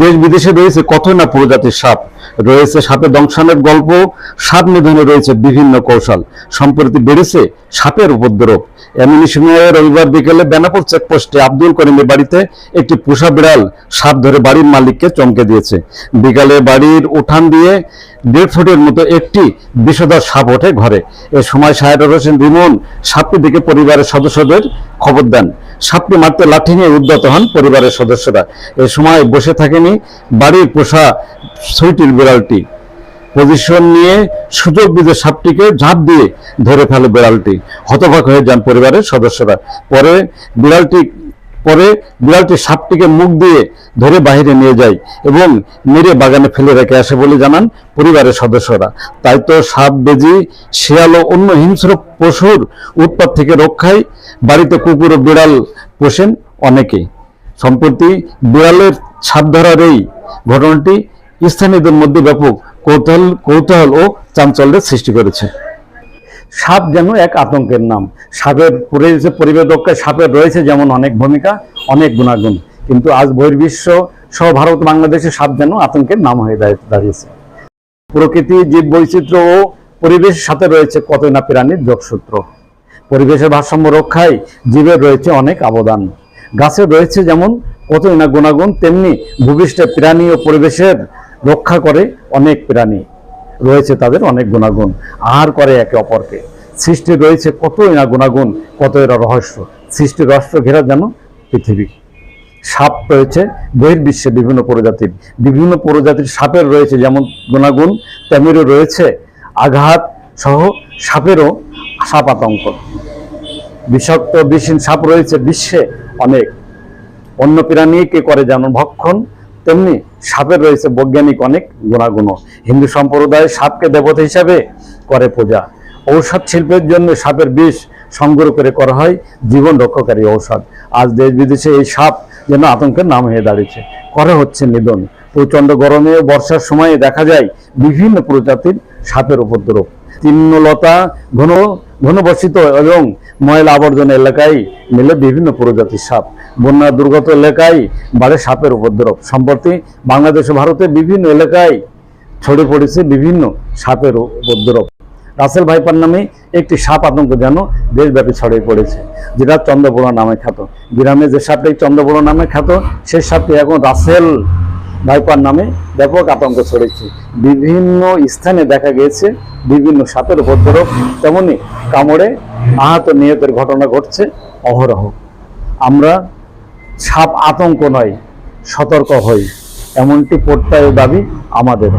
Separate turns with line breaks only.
দেশ বিদেশে রয়েছে কত না প্রজাতির সাপ। রয়েছে সাপের দংশনের গল্প, সাপ নিধনে রয়েছে বিভিন্ন কৌশল। সম্প্রতি বেড়েছে সাপের উপদ্রব। এমনি সময়ে রবিবার বিকেলে বেনাপুর চেকপোস্টে আব্দুল করিমের বাড়িতে একটি পোষা বিড়াল সাপ ধরে বাড়ির মালিককে চমকে দিয়েছে। বিকালে বাড়ির উঠান দিয়ে দেড় ফুটের মতো একটি বিষধর সাপ ওঠে ঘরে। এ সময় সাহেদুর হোসেন রিমন সাপটি দেখে পরিবারের সদস্যদের খবর দেন। সাপটি মারতে লাঠি নিয়ে উদ্যত হন পরিবারের সদস্যরা। এ সময় বসে থাকেনি বাড়ির পোষা সুইটির বিড়ালটি। পজিশন নিয়ে সুযোগ বুঝে সাপটিকে ঝাঁপ দিয়ে ধরে ফেলে বিড়ালটি। হতবাক হয়ে যান পরিবারের সদস্যরা। পরে বিড়ালটি পরে বিড়ালটি সাপটিকে মুখ দিয়ে ধরে বাইরে নিয়ে যায় এবং মেরে বাগানে ফেলে রেখে আসে বলে জানান পরিবারের সদস্যরা। তাই তো সাপ, বেজি, শিয়াল ও অন্য হিংস্র পশুর উৎপাত থেকে রক্ষায় বাড়িতে কুকুর ও বিড়াল পোষেন অনেকেই। সম্প্রতি বিড়ালের সাপ ধরার এই ঘটনাটি স্থানীয়দের মধ্যে ব্যাপক কৌতূহল কৌতূহল ও চাঞ্চল্যের সৃষ্টি করেছে। সাপ যেন এক আতঙ্কের নাম। সাপের পরিবেশ রক্ষায় সাপের রয়েছে যেমন অনেক ভূমিকা, অনেক গুণাগুণ। কিন্তু আজ বহির্বিশ্ব সহ ভারত বাংলাদেশে সাপ যেন আতঙ্কের নাম হয়ে দাঁড়িয়ে- দাঁড়িয়েছে। প্রকৃতি, জীব বৈচিত্র্য ও পরিবেশের সাথে রয়েছে কতই না প্রাণীর যোগসূত্র। পরিবেশের ভারসাম্য রক্ষায় জীবের রয়েছে অনেক অবদান। গাছের রয়েছে যেমন কতই না গুণাগুণ, তেমনি ভূপৃষ্ঠে প্রাণী ও পরিবেশের রক্ষা করে অনেক প্রাণী রয়েছে তাদের অনেক গুণাগুণ। আহার করে একে অপরকে। সৃষ্টি রয়েছে কতই না গুণাগুণ কত এরা রহস্য। সৃষ্টির রহস্য ঘেরা যেন পৃথিবী। সাপ রয়েছে বহির্বিশ্বে বিভিন্ন প্রজাতির বিভিন্ন প্রজাতির সাপের রয়েছে যেমন গুণাগুণ তেমনিও রয়েছে আঘাত সহ সাপেরও সাপ আতঙ্ক। বিষাক্ত বিষহীন সাপ রয়েছে বিশ্বে অনেক। অন্য প্রাণীকে করে যেমন ভক্ষণ তেমনি সাপের রয়েছে বৈজ্ঞানিক অনেক গুণাগুণ। হিন্দু সম্প্রদায় সাপকে দেবতা হিসাবে করে পূজা। ঔষধ শিল্পের জন্য সাপের বিষ সংগ্রহ করে করা হয়, জীবন রক্ষাকারী ঔষধ। আজ দেশ বিদেশে এই সাপ যেন আতঙ্কের নাম হয়ে দাঁড়িয়েছে। করা হচ্ছে নিধন। প্রচণ্ড গরমে বর্ষার সময়ে দেখা যায় বিভিন্ন প্রজাতির সাপের উপদ্রব। তৃণলতা ঘন ঘনবসিত এবং ময়লা আবর্জনা এলাকায় মিলে বিভিন্ন প্রজাতির সাপ। বন্যা দুর্গত এলাকায় বাড়ে সাপের উপদ্রব। সম্প্রতি বাংলাদেশ ও ভারতের বিভিন্ন এলাকায় ছড়িয়ে পড়েছে বিভিন্ন সাপের উপদ্রব। রাসেল ভাইপার নামে একটি সাপ আতঙ্ক যেন দেশব্যাপী ছড়িয়ে পড়েছে, যেটা চন্দ্রবোড়া নামে খ্যাত। গ্রামে যে সাপটি চন্দ্রবোড়া নামে খ্যাত, সেই সাপটি এখন রাসেল ভাইপার নামে ব্যাপক আতঙ্ক ছড়েছে বিভিন্ন স্থানে দেখা গিয়েছে বিভিন্ন সাপের উপদ্রব, তেমনি কামড়ে আহত নিহতের ঘটনা ঘটছে অহরহ। আমরা সাপ আতঙ্ক নয়, সতর্ক হই, এমনটি প্রত্যয় দাবি আমাদের